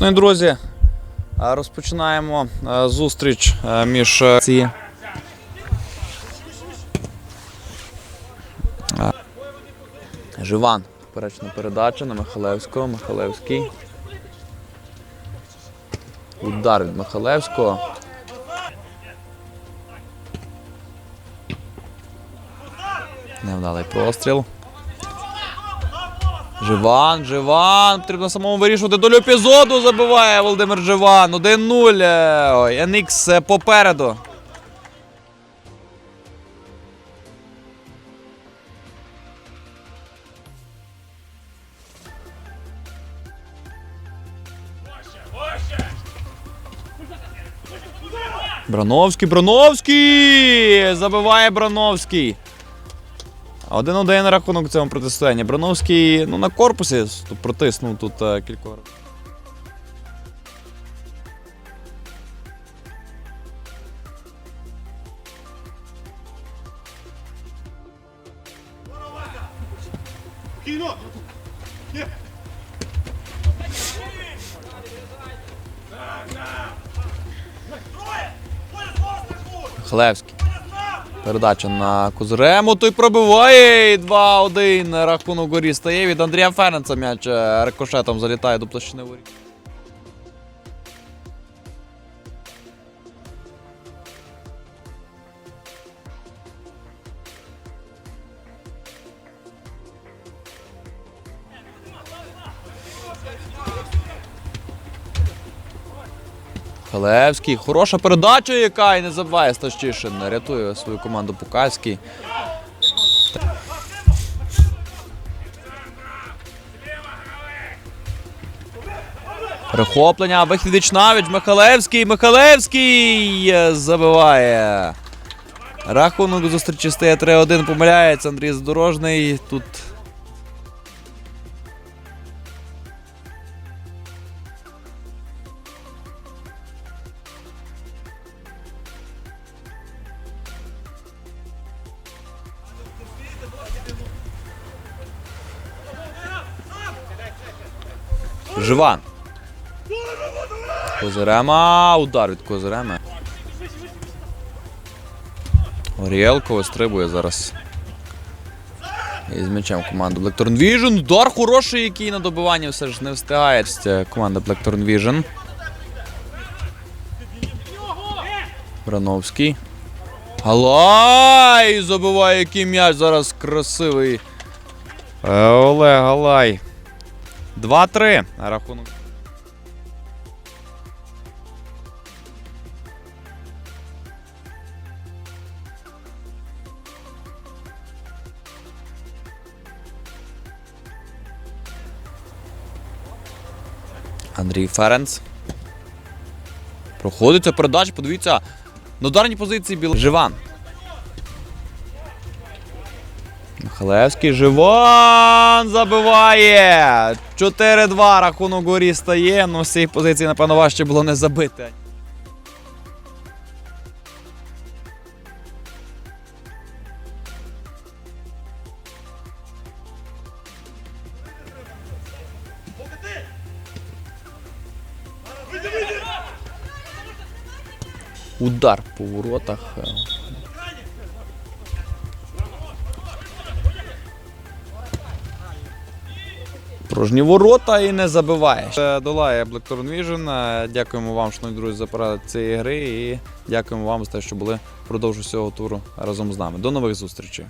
Ну і друзі, е, розпочинаємо е, зустріч е, між ці. Живан. Поперечна передача на Михалевського. Михалевський. Удар від Михалевського. Невдалий простріл. Живан, Живан. Потрібно самому вирішувати долю епізоду. Забиває Володимир Живан. 1-0. Е, Ой, NX попереду. Брановський, Брановський! Забиває Брановський. Один-один рахунок в цьому протистоянні. Брановський ну, на корпусі протиснув тут е, кількох. разів. Хлевський. Передача на Кузрему. Той пробиває. І 2-1. Рахунок горі стає від Андрія Ференца. М'яч е, рикошетом залітає до площини воріт. Халевський. Хороша передача, яка і не забуває Стащишин. Рятує свою команду Пукальський. Перехоплення, вихід Вічнавіч, Михалевський, Михалевський е, забиває. Рахунок зустрічі стає 3-1, помиляється Андрій Задорожний. Тут Живан. Козирема. Удар від Козирема. Орієлко вистрибує зараз. І з м'ячем команда Blackthorn Vision. Удар хороший, який на добиванні все ж не встигає. Це команда Blackthorn Vision. Брановський. Галай! Забиває який м'яч зараз красивий. Е, Олег Галай. 2-3 рахунок. Андрій Ференц. Проходиться передача, подивіться. На ударній позиції Біл... Живан. Михалевський Живан забиває. 4-2 рахунок горі стає. Ну, з цієї позиції, напевно, важче було не забити. Удар по воротах. Порожні ворота і не забиває. Е, Долає Blackthorn Vision. Е, Дякуємо вам, шановні друзі, за перегляд цієї гри. І дякуємо вам за те, що були впродовж усього туру разом з нами. До нових зустрічей.